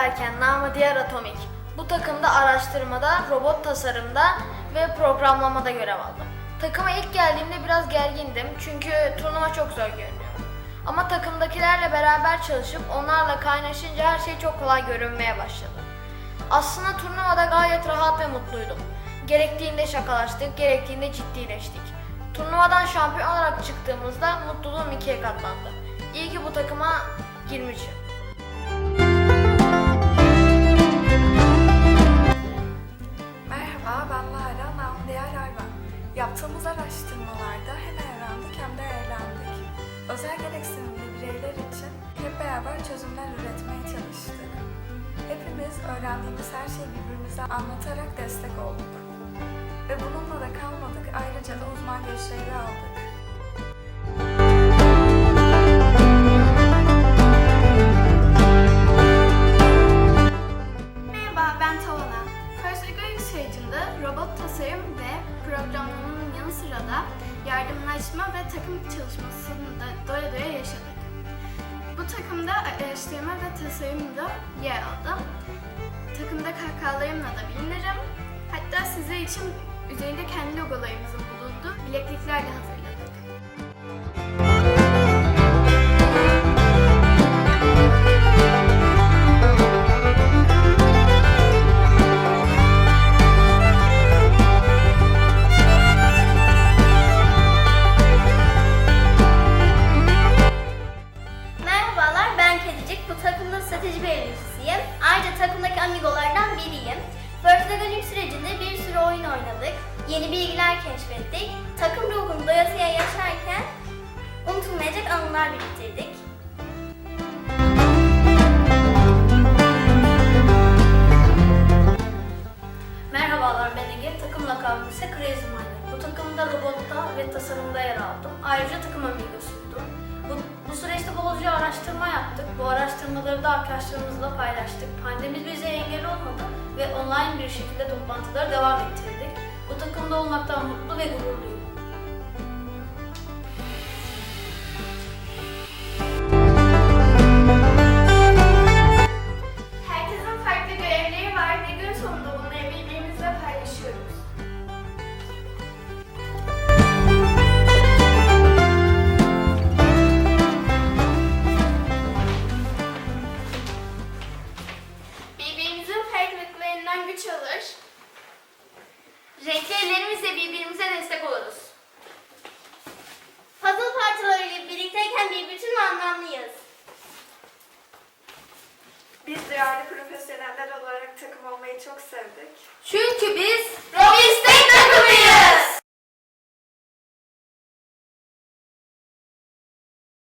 Berken, namı diğer Atomik. Bu takımda araştırmada, robot tasarımda ve programlamada görev aldım. Takıma ilk geldiğimde biraz gergindim çünkü turnuva çok zor görünüyor. Ama takımdakilerle beraber çalışıp onlarla kaynaşınca her şey çok kolay görünmeye başladı. Aslında turnuvada gayet rahat ve mutluydum. Gerektiğinde şakalaştık, gerektiğinde ciddileştik. Turnuvadan şampiyon olarak çıktığımızda mutluluğum ikiye katlandı. İyi ki bu takıma girmişim. Yaptığımız araştırmalarda hem öğrendik hem de eğlendik. Özel gereksinimli bireyler için hep beraber çözümler üretmeye çalıştık. Hepimiz öğrendiğimiz her şeyi birbirimize anlatarak destek olduk. Ve bununla da kalmadık, ayrıca da uzman görüşleri aldık. Merhaba, ben Tavana. Degree sürecinde robot tasarım programlamanın yanı sıra da yardımlaşma ve takım çalışmasını da doya doya yaşadık. Bu takımda araştırma ve tasarımda yer aldım. Takımda kahkahalarımla da bilinirim. Hatta sizler için üzerinde kendi logolarımızın bulunduğu bileklikler de hazırladık. Yeni bilgiler keşfettik. Takım ruhunu doyasıya yaşarken unutulmayacak anılar biriktirdik. Merhabalar ben Ege, takım lakabım ise Crazy Miner. Bu takımda robotta ve tasarımda yer aldım. Ayrıca takım amigosuydum. Bu, bu süreçte bolca araştırma yaptık. Bu araştırmaları da arkadaşlarımızla paylaştık. Pandemi bize engel olmadı ve online bir şekilde toplantıları devam ettirdik. Bu takımda olmaktan mutlu ve gururluyum. Ellerimizle birbirimize destek oluruz. Puzzle parçalarıyla birlikteyken bir bütün ve anlamlıyız. Biz değerli profesyoneller olarak takım olmayı çok sevdik. Çünkü biz Robista